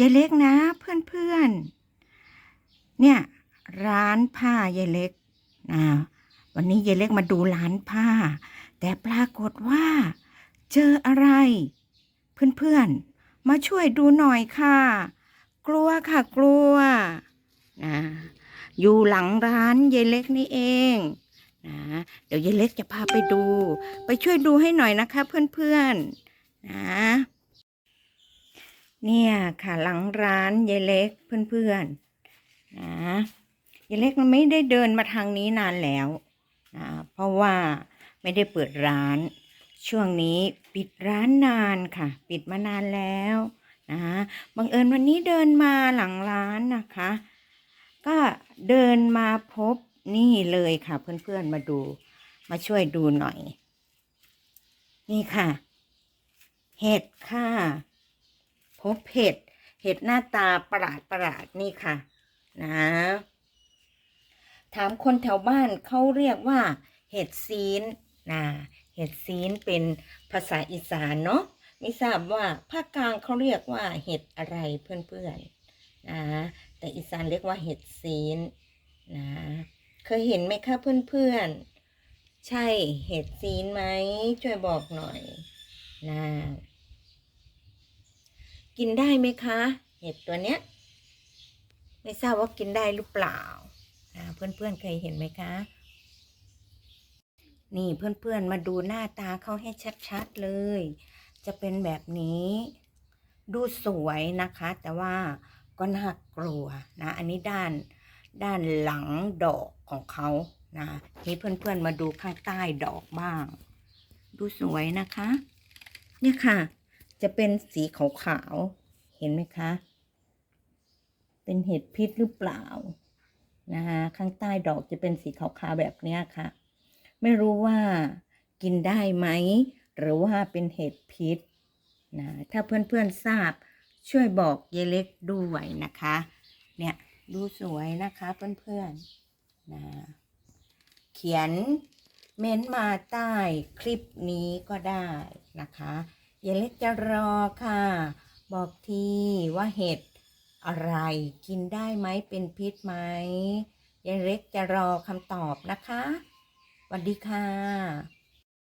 ยายเล็กนะเพื่อนๆ เนี่ยร้านผ้ายายเล็กนะวันนี้ยายเล็กมาดูร้านผ้า แต่ปรากฏว่า เจออะไร เพื่อนๆ มาช่วยดูหน่อยค่ะ กลัวค่ะกลัวนะอยู่หลังร้านยายเล็กนี่เองนะเดี๋ยวยายเล็กจะพาไปดู ไปช่วยดูให้หน่อยนะคะ เพื่อนๆนะ เนี่ยค่ะหลังร้านยายเล็กเพื่อนๆนะยายเล็กมันไม่ได้เดินมาทางนี้นานแล้วนะเพราะว่าไม่ได้เปิดร้าน ช่วงนี้ปิดร้านนานค่ะ ปิดมานานแล้วนะบังเอิญวันนี้เดินมาหลังร้านนะคะ ก็เดินมาพบนี่เลยค่ะ เพื่อนๆมาดู มาช่วยดูหน่อย นี่ค่ะ เห็ดค่ะ พบเห็ด เห็ดหน้าตาประหลาดประหลาดนี่ค่ะ นะ ถามคนแถวบ้านเขาเรียกว่า เห็ดซีนนะเห็ดซีนเป็นภาษาอีสานเนาะไม่ทราบว่าภาคกลางเขาเรียกว่าเห็ดอะไรเพื่อนๆนะแต่อีสานเรียกว่าเห็ดซีนนะเคยเห็นไหมคะเพื่อนๆใช่เห็ดซีนไหมช่วยบอกหน่อยนะ กินได้ไหมคะ เห็ดตัวเนี้ย ไม่ทราบว่ากินได้หรือเปล่าเพื่อนๆเคยเห็นไหมคะ นี่เพื่อนๆมาดูหน้าตาเขาให้ชัดๆเลย จะเป็นแบบนี้ ดูสวยนะคะ แต่ว่าก็น่ากลัวนะ อันนี้ด้านด้านหลังดอกของเขานะนี่เพื่อนๆมาดูข้างใต้ดอกบ้าง ดูสวยนะคะ เนี่ยค่ะ จะเป็นสีขาวๆ เห็นไหมคะ เป็นเห็ดพิษหรือเปล่า นะคะข้างใต้ดอกจะเป็นสีขาวๆ แบบนี้ค่ะ ไม่รู้ว่ากินได้ไหม หรือว่าเป็นเห็ดพิษนะถ้าเพื่อนๆทราบช่วยบอกเยายเล็กด้วยนะคะ เนี่ยดูสวยนะคะเพื่อนๆนะเขียนเม้นต์มาใต้คลิปนี้ก็ได้นะคะ ยายเล็กจะรอค่ะ บอกทีว่าเห็ดอะไรกินได้ไหมเป็นพิษไหมยายเล็กจะรอคำตอบนะคะสวัสดีค่ะ